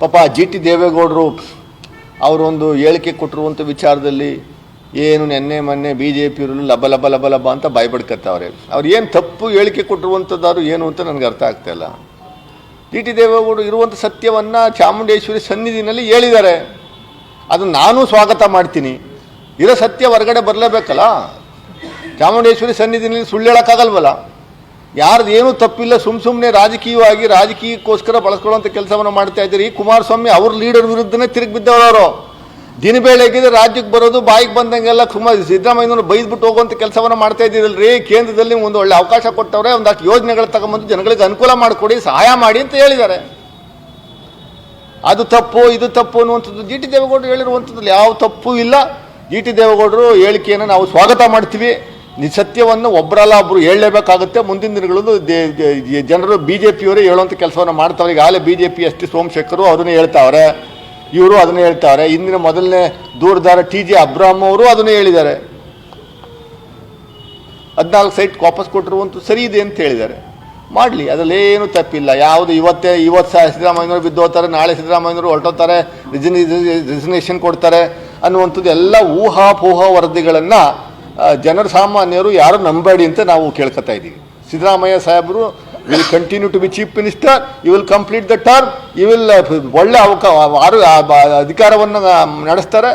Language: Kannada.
ಪಾಪ ಜಿ ಟಿ ದೇವೇಗೌಡರು ಅವರೊಂದು ಹೇಳಿಕೆ ಕೊಟ್ಟಿರುವಂಥ ವಿಚಾರದಲ್ಲಿ ಏನು ನೆನ್ನೆ ಮೊನ್ನೆ ಬಿ ಜೆ ಪಿಯವರು ಲಬ ಲಬ ಲಬ ಲಬ ಅಂತ ಭಯಪಡ್ಕತ್ತವ್ರೆ ಅವ್ರು ಏನು ತಪ್ಪು ಹೇಳಿಕೆ ಕೊಟ್ಟಿರುವಂಥದ್ದಾರು ಏನು ಅಂತ ನನಗೆ ಅರ್ಥ ಆಗ್ತಾಯಿಲ್ಲ ಜಿ ಟಿ ದೇವೇಗೌಡರು ಇರುವಂಥ ಸತ್ಯವನ್ನು ಚಾಮುಂಡೇಶ್ವರಿ ಸನ್ನಿಧಿನಲ್ಲಿ ಹೇಳಿದ್ದಾರೆ. ಅದನ್ನು ನಾನು ಸ್ವಾಗತ ಮಾಡ್ತೀನಿ. ಇರೋ ಸತ್ಯ ಹೊರಗಡೆ ಬರಲೇಬೇಕಲ್ಲ? ಚಾಮುಂಡೇಶ್ವರಿ ಸನ್ನಿಧಿನಲ್ಲಿ ಸುಳ್ಳು ಹೇಳೋಕ್ಕಾಗಲ್ವಲ್ಲ? ಯಾರ್ದು ಏನೂ ತಪ್ಪಿಲ್ಲ ಸುಮ್ಮ ಸುಮ್ಮನೆ ರಾಜಕೀಯವಾಗಿ ರಾಜಕೀಯಕ್ಕೋಸ್ಕರ ಬಳಸ್ಕೊಳ್ಳುವಂಥ ಕೆಲಸವನ್ನು ಮಾಡ್ತಾ ಇದ್ದೀರಿ. ಕುಮಾರಸ್ವಾಮಿ ಅವ್ರ ಲೀಡರ್ ವಿರುದ್ಧನೇ ತಿರುಗಿ ಬಿದ್ದವರು ದಿನ ಬೆಳಗ್ಗೆ ರಾಜ್ಯಕ್ಕೆ ಬರೋದು, ಬಾಯಿಗೆ ಬಂದಂಗೆಲ್ಲ ಕುಮಾರ್ ಸಿದ್ದರಾಮಯ್ಯನವರು ಬೈದ್ಬಿಟ್ಟು ಹೋಗುವಂಥ ಕೆಲಸವನ್ನು ಮಾಡ್ತಾ ಇದ್ದೀರಲ್ರಿ. ಕೇಂದ್ರದಲ್ಲಿ ಒಂದು ಒಳ್ಳೆ ಅವಕಾಶ ಕೊಟ್ಟವ್ರೆ, ಒಂದಷ್ಟು ಯೋಜನೆಗಳು ತಗೊಂಬಂದು ಜನಗಳಿಗೆ ಅನುಕೂಲ ಮಾಡಿಕೊಡಿ, ಸಹಾಯ ಮಾಡಿ ಅಂತ ಹೇಳಿದ್ದಾರೆ. ಅದು ತಪ್ಪು, ಇದು ತಪ್ಪು ಅನ್ನುವಂಥದ್ದು ಜಿ ಟಿ ದೇವೇಗೌಡರು ಹೇಳಿರುವಂಥದ್ದು ಯಾವ ತಪ್ಪು ಇಲ್ಲ. ಜಿ ಟಿ ದೇವೇಗೌಡರು ಹೇಳಿಕೆಯನ್ನು ನಾವು ಸ್ವಾಗತ ಮಾಡ್ತೀವಿ. ಸತ್ಯವನ್ನು ಒಬ್ಬರಲ್ಲ ಒಬ್ಬರು ಹೇಳಲೇಬೇಕಾಗುತ್ತೆ. ಮುಂದಿನ ದಿನಗಳಲ್ಲೂ ಜನರು ಬಿ ಜೆ ಪಿಯವರೇ ಹೇಳುವಂಥ ಕೆಲಸವನ್ನು ಮಾಡ್ತಾವ್ರೆ. ಈಗಾಗಲೇ B J P S T Somashekar ಅದನ್ನೇ ಹೇಳ್ತಾವ್ರೆ. ಇವರು ಅದನ್ನೇ ಹೇಳ್ತಾವ್ರೆ. ಇಂದಿನ ಮೊದಲನೇ ದೂರದಾರ ಟಿ ಜೆ ಅಬ್ರಾಮ್ ಅವರು ಅದನ್ನೇ ಹೇಳಿದ್ದಾರೆ. ಹದಿನಾಲ್ಕು ಸೈಟ್ ವಾಪಸ್ ಕೊಟ್ಟಿರುವಂಥ ಸರಿ ಇದೆ ಅಂತ ಹೇಳಿದ್ದಾರೆ. ಮಾಡಲಿ ಅದರಲ್ಲೇನು ತಪ್ಪಿಲ್ಲ. ಯಾವುದು ಇವತ್ತೇ, ಇವತ್ತು ಸಹ ಸಿದ್ದರಾಮಯ್ಯನವರು ಹೋಗ್ತಾರೆ ನಾಳೆ ಸಿದ್ದರಾಮಯ್ಯನವರು ಹೊರಟೋಗ್ತಾರೆ ರಿಸಿನಿ ರಿಸಿಗ್ನೇಷನ್ ಕೊಡ್ತಾರೆ ಅನ್ನುವಂಥದ್ದು ಎಲ್ಲ ಊಹಾಪೋಹ ವರದಿಗಳನ್ನು ಜನರ ಸಾಮಾನ್ಯರು ಯಾರು ನಂಬಬೇಡಿ ಅಂತ ನಾವು ಕೇಳ್ಕೊತಾ ಇದ್ದೀವಿ. ಸಿದ್ದರಾಮಯ್ಯ ಸಾಹೇಬರು will continue to be chief minister you will complete the term you will ಒಳ್ಳೆ ಅವಕ ಅಧಿಕಾರವನ್ನು ನಡೆಸ್ತಾರೆ.